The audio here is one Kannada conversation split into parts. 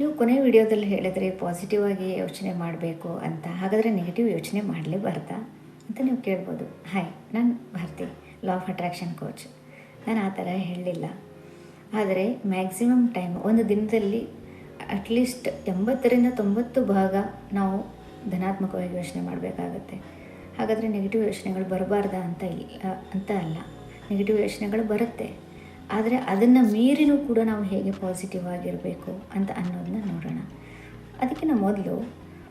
ನೀವು ಕೊನೆ ವಿಡಿಯೋದಲ್ಲಿ ಹೇಳಿದರೆ ಪಾಸಿಟಿವ್ ಆಗಿ ಯೋಚನೆ ಮಾಡಬೇಕು ಅಂತ. ಹಾಗಾದರೆ ನೆಗೆಟಿವ್ ಯೋಚನೆ ಮಾಡಲೇಬಾರ್ದಾ ಅಂತ ನೀವು ಕೇಳ್ಬೋದು. ಹಾಯ್ ನಾನು Bharathi law of attraction coach ನಾನು ಆ ಥರ ಹೇಳಲಿಲ್ಲ. ಆದರೆ ಮ್ಯಾಕ್ಸಿಮಮ್ ಟೈಮ್ ಒಂದು ದಿನದಲ್ಲಿ ಅಟ್ಲೀಸ್ಟ್ ಎಂಬತ್ತರಿಂದ ತೊಂಬತ್ತು ಭಾಗ ನಾವು ಧನಾತ್ಮಕವಾಗಿ ಯೋಚನೆ ಮಾಡಬೇಕಾಗತ್ತೆ. ಹಾಗಾದರೆ ನೆಗೆಟಿವ್ ಯೋಚನೆಗಳು ಬರಬಾರ್ದಾ ಅಂತ ಇಲ್ಲ, ಅಂತ ಅಲ್ಲ. ನೆಗೆಟಿವ್ ಯೋಚನೆಗಳು ಬರುತ್ತೆ. ಆದರೆ ಅದನ್ನು ಮೀರಿನೂ ಕೂಡ ನಾವು ಹೇಗೆ ಪಾಸಿಟಿವ್ ಆಗಿರಬೇಕು ಅಂತ ಅನ್ನೋದನ್ನ ನೋಡೋಣ. ಅದಕ್ಕಿಂತ ಮೊದಲು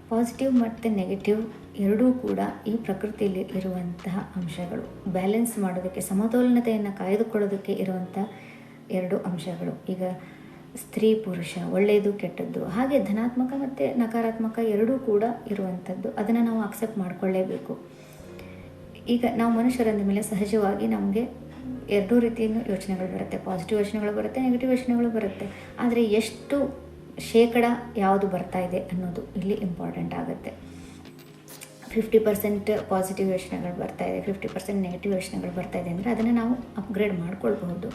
ಪಾಸಿಟಿವ್ ಮತ್ತು ನೆಗೆಟಿವ್ ಎರಡೂ ಕೂಡ ಈ ಪ್ರಕೃತಿಯಲ್ಲಿ ಇರುವಂತಹ ಅಂಶಗಳು ಬ್ಯಾಲೆನ್ಸ್ ಮಾಡೋದಕ್ಕೆ, ಸಮತೋಲನತೆಯನ್ನು ಕಾಯ್ದುಕೊಳ್ಳೋದಕ್ಕೆ ಇರುವಂಥ ಎರಡು ಅಂಶಗಳು. ಈಗ ಸ್ತ್ರೀ, ಪುರುಷ ಒಳ್ಳೆಯದು ಕೆಟ್ಟದ್ದು, ಹಾಗೆ ಧನಾತ್ಮಕ ಮತ್ತು ನಕಾರಾತ್ಮಕ ಎರಡೂ ಕೂಡ ಇರುವಂಥದ್ದು ಅದನ್ನು ನಾವು ಅಕ್ಸೆಪ್ಟ್ ಮಾಡಿಕೊಳ್ಳೇಬೇಕು. ಈಗ ನಾವು ಮನುಷ್ಯರಂದ ಮೇಲೆ ಸಹಜವಾಗಿ ನಮಗೆ ಎರಡೂ ರೀತಿಯನ್ನು ಯೋಚನೆಗಳು ಬರುತ್ತೆ. ಪಾಸಿಟಿವ್ ಯೋಚನೆಗಳು ಬರುತ್ತೆ ನೆಗೆಟಿವ್ ಯೋಚನೆಗಳು ಬರುತ್ತೆ. ಆದರೆ ಎಷ್ಟು ಶೇಕಡ ಯಾವುದು ಬರ್ತಾ ಇದೆ ಅನ್ನೋದು ಇಲ್ಲಿ ಇಂಪಾರ್ಟೆಂಟ್ ಆಗುತ್ತೆ. ಫಿಫ್ಟಿ ಪರ್ಸೆಂಟ್ ಪಾಸಿಟಿವ್ ಯೋಚನೆಗಳು ಬರ್ತಾ ಇದೆ ಫಿಫ್ಟಿ ಪರ್ಸೆಂಟ್ ನೆಗೆಟಿವ್ ಯೋಚನೆಗಳು ಬರ್ತಾ ಇದೆ ಅಂದರೆ ಅದನ್ನು ನಾವು ಅಪ್ಗ್ರೇಡ್ ಮಾಡ್ಕೊಳ್ಬಹುದು.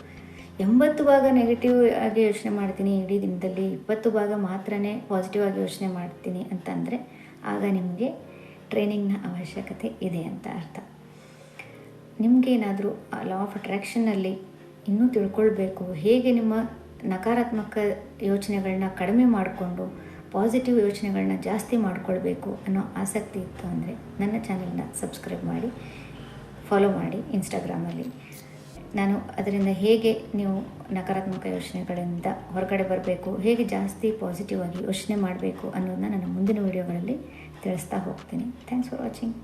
ಎಂಬತ್ತು ಭಾಗ ನೆಗೆಟಿವ್ ಆಗಿ ಯೋಚನೆ ಮಾಡ್ತೀನಿ, ಇಡೀ ದಿನದಲ್ಲಿ ಇಪ್ಪತ್ತು ಭಾಗ ಮಾತ್ರನೇ ಪಾಸಿಟಿವ್ ಆಗಿ ಯೋಚನೆ ಮಾಡ್ತೀನಿ ಅಂತಂದರೆ ಆಗ ನಿಮಗೆ ಟ್ರೈನಿಂಗ್ನ ಅವಶ್ಯಕತೆ ಇದೆ ಅಂತ ಅರ್ಥ. ನಿಮಗೇನಾದರೂ ಲಾ ಆಫ್ ಅಟ್ರ್ಯಾಕ್ಷನ್ನಲ್ಲಿ ಇನ್ನೂ ತಿಳ್ಕೊಳ್ಬೇಕು. ಹೇಗೆ ನಿಮ್ಮ ನಕಾರಾತ್ಮಕ ಯೋಚನೆಗಳನ್ನ ಕಡಿಮೆ ಮಾಡಿಕೊಂಡು ಪಾಸಿಟಿವ್ ಯೋಚನೆಗಳನ್ನ ಜಾಸ್ತಿ ಮಾಡಿಕೊಳ್ಬೇಕು ಅನ್ನೋ ಆಸಕ್ತಿ ಇತ್ತು ಅಂದರೆ ನನ್ನ ಚಾನೆಲ್ನ ಸಬ್ಸ್ಕ್ರೈಬ್ ಮಾಡಿ ಫಾಲೋ ಮಾಡಿ ಇನ್ಸ್ಟಾಗ್ರಾಮಲ್ಲಿ ನಾನು ಅದರಿಂದ ಹೇಗೆ ನೀವು ನಕಾರಾತ್ಮಕ ಯೋಚನೆಗಳಿಂದ ಹೊರಗಡೆ ಬರಬೇಕು, ಹೇಗೆ ಜಾಸ್ತಿ ಪಾಸಿಟಿವ್ ಆಗಿ ಯೋಚನೆ ಮಾಡಬೇಕು ಅನ್ನೋದನ್ನ ನಾನು ಮುಂದಿನ ವೀಡಿಯೋಗಳಲ್ಲಿ ತಿಳಿಸ್ತಾ ಹೋಗ್ತೀನಿ. Thanks for watching